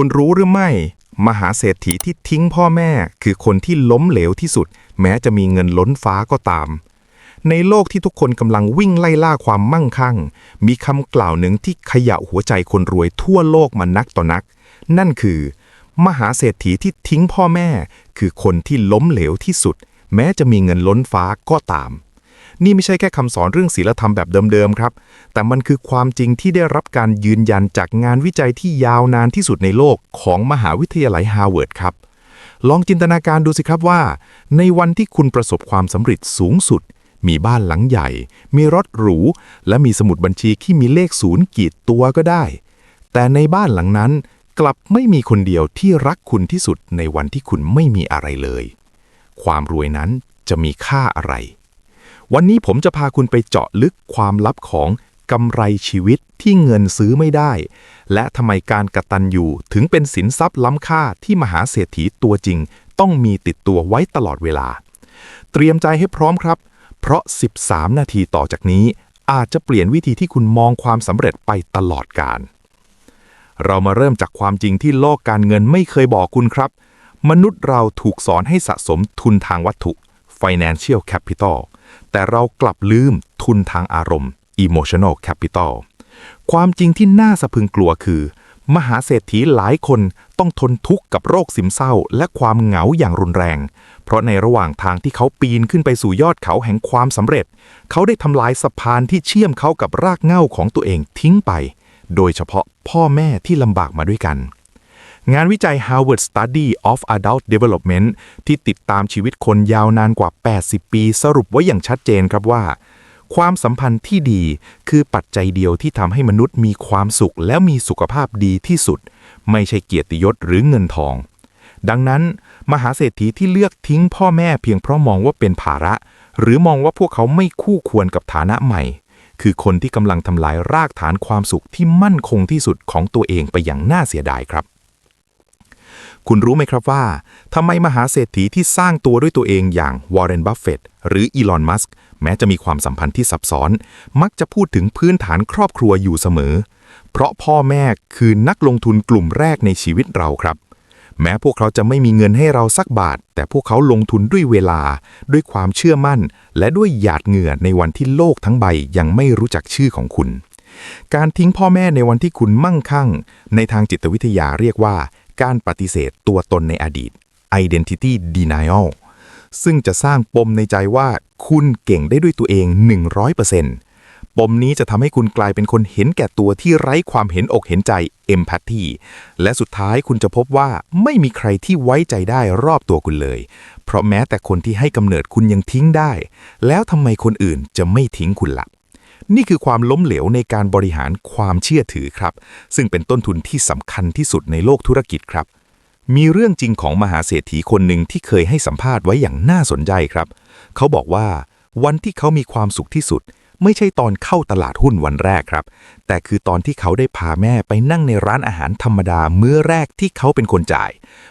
คุณรู้หรือไม่ มหาเศรษฐีที่ทิ้งพ่อแม่ คือคนที่ล้มเหลวที่สุด แม้จะมีเงินล้นฟ้าก็ตาม ในโลกที่ทุกคนกำลังวิ่งไล่ล่าความมั่งคั่ง มีคำกล่าวหนึ่งที่ขย่าหัวใจคนรวยทั่วโลกมานักต่อนัก นั่นคือ มหาเศรษฐีที่ทิ้งพ่อแม่ คือคนที่ล้มเหลวที่สุด แม้จะมีเงินล้นฟ้าก็ตาม นี่ไม่ใช่แค่คำสอนเรื่องศีลธรรมแบบเดิมๆครับ แต่มันคือความจริงที่ได้รับการยืนยันจากงานวิจัยที่ยาวนานที่สุดในโลกของมหาวิทยาลัยฮาร์วาร์ดครับ ลองจินตนาการดูสิครับว่า ในวันที่คุณประสบความสำเร็จสูงสุด มีบ้านหลังใหญ่ มีรถหรู และมีสมุดบัญชีที่มีเลขศูนย์กีดตัวก็ได้ แต่ในบ้านหลังนั้นกลับไม่มีคนเดียวที่รักคุณที่สุดในวันที่คุณไม่มีอะไรเลย ความรวยนั้นจะมีค่าอะไร วันนี้ผมจะพาคุณไปเจาะลึกความลับของกำไรชีวิตที่เงินซื้อไม่ได้ และทำไมการกระตันอยู่ถึงเป็นสินทรัพย์ล้ำค่าที่มหาเศรษฐีตัวจริง ต้องมีติดตัวไว้ตลอดเวลา เตรียมใจให้พร้อมครับ เพราะ 13 นาทีต่อจากนี้ อาจจะเปลี่ยนวิธีที่คุณมองความสำเร็จไปตลอดกาลเรามาเริ่มจากความจริงที่โลกการเงินไม่เคยบอกคุณครับ มนุษย์เราถูกสอนให้สะสมทุนทางวัตถุ financial capital แต่เรากลับลืมทุนทางอารมณ์ emotional capital ความจริงที่น่าสะพึงกลัวคือ มหาเศรษฐีหลายคนต้องทนทุกข์กับโรคซึมเศร้า และความเหงาอย่างรุนแรง เพราะในระหว่างทางที่เขาปีนขึ้นไปสู่ยอดเขาแห่งความสำเร็จ เขาได้ทำลายสะพานที่เชื่อมเขากับรากเหง้าของตัวเองทิ้งไป โดยเฉพาะพ่อแม่ที่ลำบากมาด้วยกัน งานวิจัย Harvard Study of Adult Development ที่ติดตามชีวิตคนยาวนานกว่า 80 ปีสรุปไว้อย่างชัดเจนครับว่า ความสัมพันธ์ที่ดีคือปัจจัยเดียวที่ทำให้มนุษย์มีความสุขและมีสุขภาพดีที่สุด ไม่ใช่เกียรติยศหรือเงินทอง ดังนั้น มหาเศรษฐีที่เลือกทิ้งพ่อแม่เพียงเพราะมองว่าเป็นภาระ หรือมองว่าพวกเขาไม่คู่ควรกับฐานะใหม่ คือคนที่กำลังทำลายรากฐานความสุขที่มั่นคงที่สุดของตัวเองไปอย่างน่าเสียดายครับ คุณรู้ไหมครับว่าทำไมมหาเศรษฐีที่สร้างตัวด้วยตัวเองอย่างวอร์เรนบัฟเฟตหรืออีลอนมัสก์แม้จะมีความสัมพันธ์ที่ซับซ้อน มักจะพูดถึงพื้นฐานครอบครัวอยู่เสมอ เพราะพ่อแม่คือนักลงทุนกลุ่มแรกในชีวิตเราครับ แม้พวกเขาจะไม่มีเงินให้เราสักบาท แต่พวกเขาลงทุนด้วยเวลา ด้วยความเชื่อมั่น และด้วยหยาดเหงื่อในวันที่โลกทั้งใบยังไม่รู้จักชื่อของคุณการทิ้งพ่อแม่ในวันที่คุณมั่งคั่ง ในทางจิตวิทยาเรียกว่า การปฏิเสธตัวตนในอดีต identity denial ซึ่งจะสร้างปมในใจว่าคุณเก่งได้ด้วยตัวเอง 100%ปมนี้จะทำให้คุณกลายเป็นคนเห็นแก่ตัวที่ไร้ความเห็นอกเห็นใจ empathy และสุดท้ายคุณจะพบว่าไม่มีใครที่ไว้ใจได้รอบตัวคุณเลย เพราะแม้แต่คนที่ให้กำเนิดคุณยังทิ้งได้ แล้วทำไมคนอื่นจะไม่ทิ้งคุณละ่ะ นี่คือความล้มเหลวในการบริหารความเชื่อถือครับ ซึ่งเป็นต้นทุนที่สำคัญที่สุดในโลกธุรกิจครับ มีเรื่องจริงของมหาเศรษฐีคนหนึ่งที่เคยให้สัมภาษณ์ไว้อย่างน่าสนใจครับ เขาบอกว่าวันที่เขามีความสุขที่สุด ไม่ใช่ตอนเข้าตลาดหุ้นวันแรกครับ แต่คือตอนที่เขาได้พาแม่ไปนั่งในร้านอาหารธรรมดามื้อแรกที่เขาเป็นคนจ่าย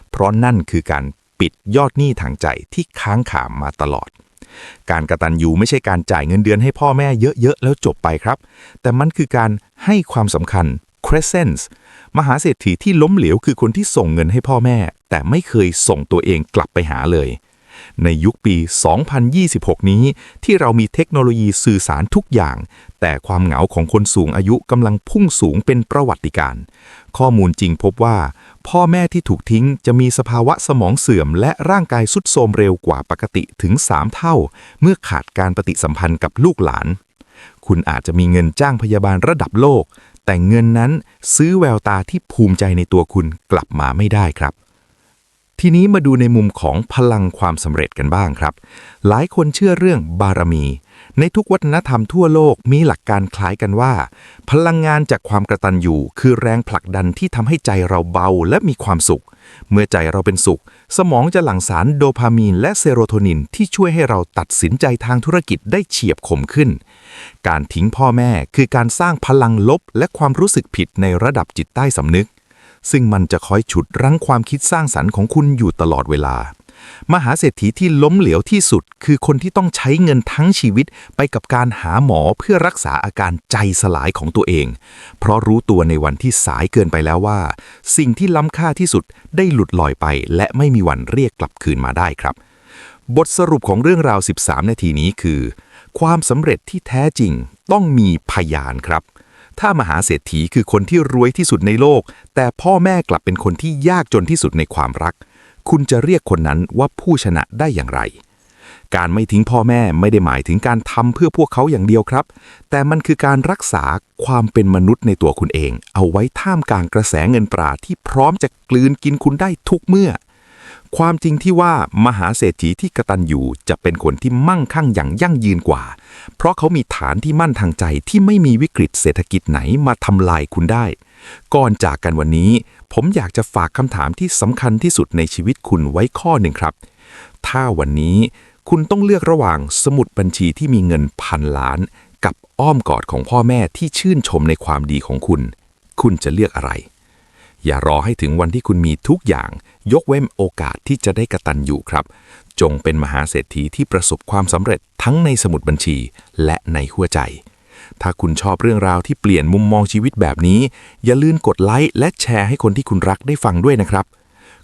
เพราะนั่นคือการปิดยอดหนี้ทางใจที่ค้างขามาตลอด การกระตันยูไม่ใช่การจ่ายเงินเดือนให้พ่อแม่เยอะ ๆ แล้วจบไปครับ แต่มันคือการให้ความสำคัญ crescence มหาเศรษฐีที่ล้มเหลวคือคนที่ส่งเงินให้พ่อแม่ แต่ไม่เคยส่งตัวเองกลับไปหาเลย ในยุคปี 2026 นี้ ที่เรามีเทคโนโลยีสื่อสารทุกอย่าง แต่ความเหงาของคนสูงอายุกำลังพุ่งสูงเป็นประวัติการณ์ข้อมูลจริงพบว่า พ่อแม่ที่ถูกทิ้งจะมีสภาวะสมองเสื่อม และร่างกายสุดโทรมเร็วกว่าปกติถึง 3 เท่า เมื่อขาดการปฏิสัมพันธ์กับลูกหลาน คุณอาจจะมีเงินจ้างพยาบาลระดับโลก แต่เงินนั้นซื้อแววตาที่ภูมิใจในตัวคุณกลับมาไม่ได้ครับ ทีนี้มาดูในมุมของพลังความสำเร็จกันบ้างครับ หลายคนเชื่อเรื่องบารมี ในทุกวัฒนธรรมทั่วโลกมีหลักการคล้ายกันว่า พลังงานจากความกระตันอยู่คือแรงผลักดันที่ทำให้ใจเราเบาและมีความสุข เมื่อใจเราเป็นสุข สมองจะหลั่งสารโดพามีนและเซโรโทนินที่ช่วยให้เราตัดสินใจทางธุรกิจได้เฉียบคมขึ้น การทิ้งพ่อแม่คือการสร้างพลังลบและความรู้สึกผิดในระดับจิตใต้สำนึก ซึ่งมันจะคอยฉุดรั้งความคิดสร้างสรรค์ของคุณอยู่ตลอดเวลา มหาเศรษฐีที่ล้มเหลวที่สุด คือคนที่ต้องใช้เงินทั้งชีวิตไปกับการหาหมอเพื่อรักษาอาการใจสลายของตัวเอง เพราะรู้ตัวในวันที่สายเกินไปแล้วว่า สิ่งที่ล้ำค่าที่สุดได้หลุดลอยไป และไม่มีวันเรียกกลับคืนมาได้ครับ บทสรุปของเรื่องราว 13 นาทีนี้คือ ความสำเร็จที่แท้จริงต้องมีพยานครับ ถ้ามหาเศรษฐีคือคนที่รวยที่สุดในโลก แต่พ่อแม่กลับเป็นคนที่ยากจนที่สุดในความรัก คุณจะเรียกคนนั้นว่าผู้ชนะได้อย่างไร การไม่ทิ้งพ่อแม่ไม่ได้หมายถึงการทำเพื่อพวกเขาอย่างเดียวครับ แต่มันคือการรักษาความเป็นมนุษย์ในตัวคุณเอง เอาไว้ท่ามกลางกระแสเงินตราที่พร้อมจะกลืนกินคุณได้ทุกเมื่อ ความจริงที่ว่ามหาเศรษฐีที่กระตันอยู่จะเป็นคนที่มั่งคั่งอย่างยั่งยืนกว่า เพราะเขามีฐานที่มั่นทางใจที่ไม่มีวิกฤตเศรษฐกิจไหนมาทำลายคุณได้ ก่อนจากกันวันนี้ ผมอยากจะฝากคำถามที่สำคัญที่สุดในชีวิตคุณไว้ข้อหนึ่งครับ ถ้าวันนี้คุณต้องเลือกระหว่างสมุดบัญชีที่มีเงินพันล้าน กับอ้อมกอดของพ่อแม่ที่ชื่นชมในความดีของคุณ คุณจะเลือกอะไร อย่ารอให้ถึงวันที่คุณมีทุกอย่าง ยกเว้นโอกาสที่จะได้กระตันอยู่ครับ จงเป็นมหาเศรษฐีที่ประสบความสำเร็จทั้งในสมุดบัญชี และในหัวใจ ถ้าคุณชอบเรื่องราวที่เปลี่ยนมุมมองชีวิตแบบนี้ อย่าลืมกดไลค์และแชร์ให้คนที่คุณรักได้ฟังด้วยนะครับ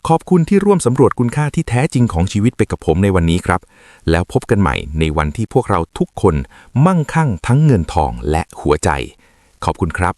ขอบคุณที่ร่วมสำรวจคุณค่าที่แท้จริงของชีวิตไปกับผมในวันนี้ครับ แล้วพบกันใหม่ในวันที่พวกเราทุกคนมั่งคั่งทั้งเงินทองและหัวใจ ขอบคุณครับ